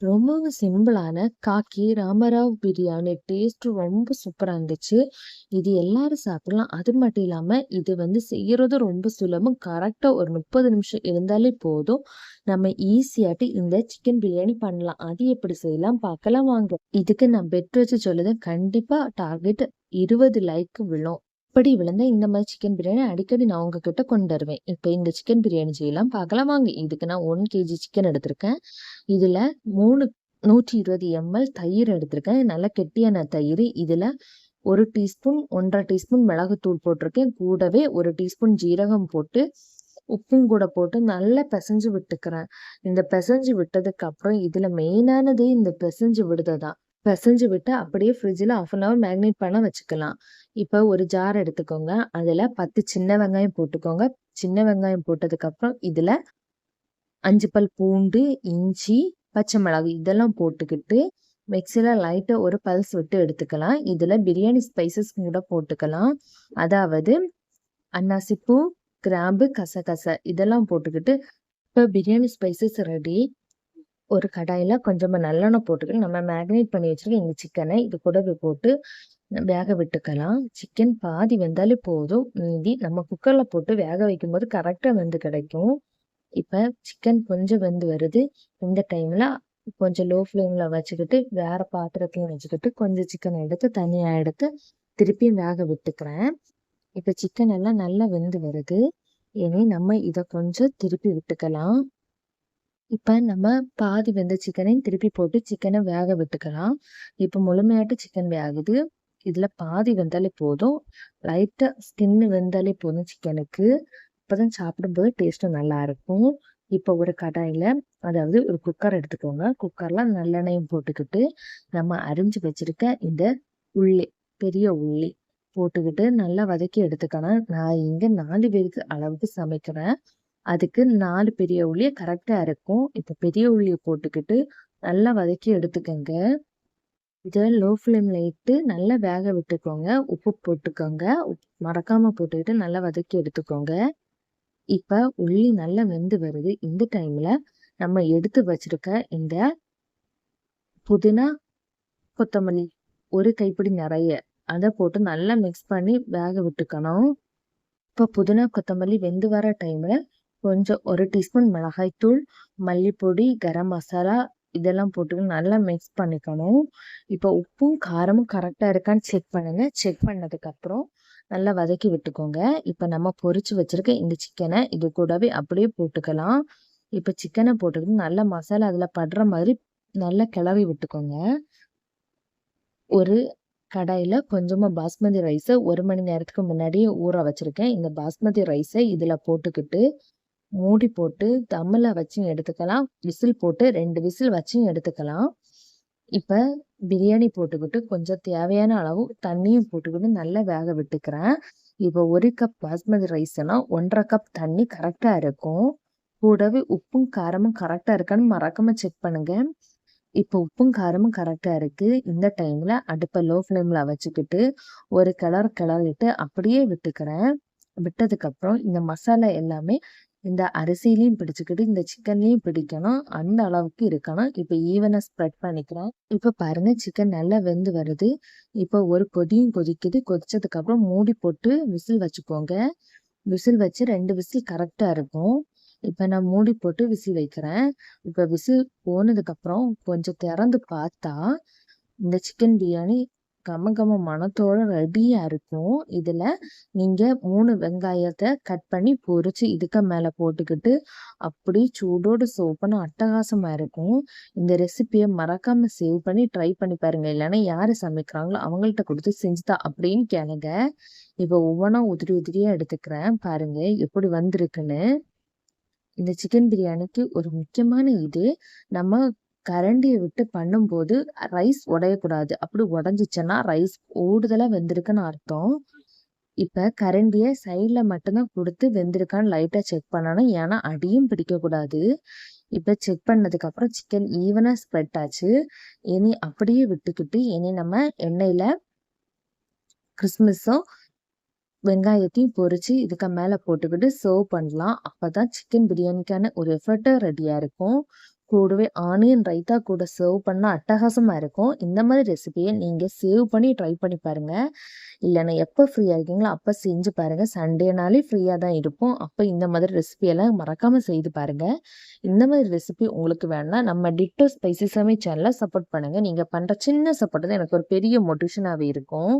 ரொம்பவும் சிம்பிளான காக்கி ராமராவ் பிரியாணி டேஸ்ட் ரொம்ப சூப்பராக இருந்துச்சு. இது எல்லாரும் சாப்பிடலாம். அது மட்டும் இல்லாமல் இது வந்து செய்யறதும் ரொம்ப சுலபம். கரெக்டாக ஒரு 30 நிமிஷம் இருந்தாலே போதும். நம்ம ஈஸியாட்டு இந்த சிக்கன் பிரியாணி பண்ணலாம். அது எப்படி செய்யலாம் பார்க்கலாம் வாங்க. இதுக்கு நான் பெட் வச்சு சொல்லுதேன். கண்டிப்பாக டார்கெட் 20 லைக் விழும். அப்படி விழுந்தா இந்த மாதிரி சிக்கன் பிரியாணி அடிக்கடி நான் உங்ககிட்ட கொண்டு வருவேன். இப்போ இந்த சிக்கன் பிரியாணி செய்யலாம் பார்க்கலாம் வாங்க. இதுக்கு நான் ஒன் கேஜி சிக்கன் எடுத்திருக்கேன். இதில் மூணு நூற்றி இருபது எம்எல் தயிர் எடுத்திருக்கேன். நல்லா கெட்டியான தயிர் இதில் ஒரு டீஸ்பூன் 1 1/2 டீஸ்பூன் மிளகுத்தூள் போட்டிருக்கேன். கூடவே ஒரு டீஸ்பூன் ஜீரகம் போட்டு, உப்பும் கூட போட்டு நல்லா பிசைஞ்சு விட்டுக்கிறேன். இந்த பிசைஞ்சு விட்டதுக்கு அப்புறம் இதில் மெயினானதே இந்த பிசைஞ்சு விடுறது தான். பிசைஞ்சு விட்டு அப்படியே ஃப்ரிட்ஜில் ஆஃப் அன் ஹவர் மேக்னேட் பண்ண வச்சுக்கலாம். இப்போ ஒரு ஜார் எடுத்துக்கோங்க. அதில் பத்து சின்ன வெங்காயம் போட்டுக்கோங்க. சின்ன வெங்காயம் போட்டதுக்கப்புறம் இதில் அஞ்சு பல் பூண்டு, இஞ்சி, பச்சை மிளகு இதெல்லாம் போட்டுக்கிட்டு மிக்சியில் லைட்டாக ஒரு பல்ஸ் விட்டு எடுத்துக்கலாம். இதில் பிரியாணி ஸ்பைசஸ் கூட போட்டுக்கலாம். அதாவது அன்னாசிப்பூ, கிராம்பு, கசகச இதெல்லாம் போட்டுக்கிட்டு இப்போ பிரியாணி ஸ்பைசஸ் ரெடி. ஒரு கடாயில கொஞ்சமாக நல்லெண்ணெய் போட்டுக்கிட்டு நம்ம மேக்னேட் பண்ணி வச்சுருக்க இந்த சிக்கனை இது கூடவே போட்டு வேக விட்டுக்கலாம். சிக்கன் பாதி வெந்தாலே போதும். மீதி நம்ம குக்கரில் போட்டு வேக வைக்கும்போது கரெக்டாக வெந்து கிடைக்கும். இப்போ சிக்கன் கொஞ்சம் வெந்து வருது. இந்த டைமில் கொஞ்சம் லோ ஃப்ளேமில் வச்சுக்கிட்டு வேற பாத்திரத்தையும் வச்சுக்கிட்டு கொஞ்சம் சிக்கன் எடுத்து தனியாக எடுத்து திருப்பியும் வேக விட்டுக்கிறேன். இப்போ சிக்கன் எல்லாம் நல்லா வெந்து வருது. இனி நம்ம இதை கொஞ்சம் திருப்பி விட்டுக்கலாம். இப்போ நம்ம பாதி வெந்த சிக்கனையும் திருப்பி போட்டு சிக்கனை வேக விட்டுக்கலாம். இப்போ முழுமையாட்டு சிக்கன் வேகுது. இதில் பாதி வெந்தாலே போதும். லைட்டாக ஸ்கின் வெந்தாலே போதும் சிக்கனுக்கு. அப்பதான் சாப்பிடும்போது டேஸ்ட்டும் நல்லா இருக்கும். ஒரு கடாயில் அதாவது ஒரு குக்கர் எடுத்துக்கோங்க. குக்கரில் நல்லெண்ணையும் போட்டுக்கிட்டு நம்ம அரிஞ்சு வச்சிருக்க இந்த உள்ளி, பெரிய உள்ளி போட்டுக்கிட்டு நல்லா வதக்கி எடுத்துக்கணும். நான் இங்கே நாலு பேருக்கு அளவுக்கு சமைக்கிறேன். அதுக்கு நாலு பெரிய உள்ளி கரெக்டாக இருக்கும். இப்போ பெரிய உளியை போட்டுக்கிட்டு நல்லா வதக்கி எடுத்துக்கோங்க இதை லோ ஃப்ளேமில் இட்டு நல்லா வேக விட்டுக்கோங்க. உப்பு போட்டுக்கோங்க. உப் மறக்காமல் போட்டுக்கிட்டு நல்லா வதக்கி எடுத்துக்கோங்க. இப்போ உள்ளி நல்லா வெந்து வருது. இந்த டைமில் நம்ம எடுத்து வச்சுருக்க இந்த புதினா, கொத்தமல்லி ஒரு கைப்பிடி நிறைய அதை போட்டு நல்லா மிக்ஸ் பண்ணி வேக விட்டுக்கணும். இப்போ புதினா, கொத்தமல்லி வெந்து வர டைமில் கொஞ்சம் ஒரு டீஸ்பூன் மிளகாய் தூள், மல்லிப்பொடி, கரம் மசாலா இதெல்லாம் போட்டு நல்லா மிக்ஸ் பண்ணிக்கணும். இப்போ உப்பும், காரமும் கரெக்டாக இருக்கான்னு செக் பண்ணுங்க. செக் பண்ணதுக்கப்புறம் நல்லா வதக்கி விட்டுக்கோங்க. இப்போ நம்ம பொறிச்சு வச்சிருக்க இந்த சிக்கனை இது கூடவே அப்படியே போட்டுக்கலாம். இப்போ சிக்கனை போட்டுக்கிட்டு நல்லா மசாலா அதில் படுற மாதிரி நல்லா கிளறி விட்டுக்கோங்க. ஒரு கடையில் கொஞ்சமாக பாஸ்மதி ரைஸை ஒரு மணி நேரத்துக்கு முன்னாடியே ஊற வச்சிருக்கேன். இந்த பாஸ்மதி ரைஸை இதில் போட்டுக்கிட்டு மூடி போட்டு தம்மில் வச்சும் எடுத்துக்கலாம். விசில் போட்டு ரெண்டு விசில் வச்சும் எடுத்துக்கலாம். இப்போ பிரியாணி போட்டுக்கிட்டு கொஞ்சம் தேவையான அளவு தண்ணியும் போட்டுக்கிட்டு நல்லா வேக விட்டுக்கிறேன். இப்போ ஒரு கப் பாஸ்மதி ரைஸ்னா 1 1/2 கப் தண்ணி கரெக்டாக இருக்கும். கூடவே உப்பும், காரமும் கரெக்டாக இருக்கான்னு மறக்காம செக் பண்ணுங்க. இப்போ உப்பும், காரமும் கரெக்டாக இருக்கு. இந்த டைமில் அடுப்பை லோ ஃப்ளேமில் வச்சுக்கிட்டு ஒரு கிளறு கிளறிட்டு அப்படியே விட்டுக்கிறேன். விட்டதுக்கப்புறம் இந்த மசாலா எல்லாமே இந்த அரிசிலையும் பிடிச்சிக்கிட்டு இந்த சிக்கன்லையும் பிடிக்கணும். அந்த அளவுக்கு இருக்கணும். இப்போ ஈவனாக ஸ்ப்ரெட் பண்ணிக்கிறேன். இப்போ பாருங்கள் சிக்கன் நல்லா வெந்து வருது. இப்போ ஒரு கொதியும் கொதிக்குது. கொதிச்சதுக்கப்புறம் மூடி போட்டு விசில் வச்சுக்கோங்க. விசில் வச்சு ரெண்டு விசில் கரெக்டாக இருக்கும். இப்போ நான் மூடி போட்டு விசில் வைக்கிறேன். இப்போ விசில் போனதுக்கப்புறம் கொஞ்சம் திறந்து பார்த்தா, இந்த சிக்கன் பிரியாணி கம கம மணத்தோட ரெடியா இருக்கும். இதுல நீங்க மூணு வெங்காயத்தை கட் பண்ணி பொரிச்சு இதுக்கு மேல போட்டுக்கிட்டு அப்படி சூடோட சர்வ் அட்டகாசமா இருக்கும். இந்த ரெசிபியை மறக்காம சேவ் பண்ணி ட்ரை பண்ணி பாருங்க. இல்லைன்னா யாரு சமைக்கிறாங்களோ அவங்கள்ட்ட கொடுத்து செஞ்சுதா அப்படின்னு கேளுங்க. இப்ப ஒவ்வொன்றா உதிரி உதிரியா எடுத்துக்கிறேன். பாருங்க எப்படி வந்திருக்குன்னு. இந்த சிக்கன் பிரியாணிக்கு ஒரு முக்கியமான இது, நம்ம கரண்டியை விட்டு பண்ணும்போது ரைஸ் உடையக்கூடாது. அப்படி உடஞ்சிச்சுன்னா ரைஸ் கூடுதலாக வெந்திருக்குன்னு அர்த்தம். இப்போ கரண்டியை சைடில் மட்டும்தான் கொடுத்து வெந்திருக்கான்னு லைட்டாக செக் பண்ணணும். ஏன்னா அடியும் பிடிக்கக்கூடாது. இப்போ செக் பண்ணதுக்கப்புறம் சிக்கன் ஈவனாக ஸ்ப்ரெட் ஆச்சு. இனி அப்படியே விட்டுக்கிட்டு இனி நம்ம எண்ணெயில் கிறிஸ்மஸும் வெங்காயத்தையும் பொரிச்சு இதுக்கு மேலே போட்டுக்கிட்டு சர்வ் பண்ணலாம். அப்பதான் சிக்கன் பிரியாணிக்கான ஒரு எஃபர்ட்டும் ரெடியாக இருக்கும். கூடவே ஆனியன் ரைத்தா கூட சர்வ் பண்ணால் அட்டகாசமாக இருக்கும். இந்த மாதிரி ரெசிபியை நீங்கள் சேவ் பண்ணி ட்ரை பண்ணி பாருங்கள் இல்லைன்னா எப்போ ஃப்ரீயாக இருக்கீங்களோ அப்போ செஞ்சு பாருங்கள் சண்டேனாலே ஃப்ரீயாக தான் இருப்போம். அப்போ இந்த மாதிரி ரெசிபியெல்லாம் மறக்காமல் செய்து பாருங்கள் இந்த மாதிரி ரெசிபி உங்களுக்கு வேணால் நம்ம டிட்டோ ஸ்பைசி சமை சேனலை சப்போர்ட் பண்ணுங்கள் நீங்கள் பண்ணுற சின்ன சப்போர்ட் தான் எனக்கு ஒரு பெரிய மோட்டிவேஷனாகவே இருக்கும்.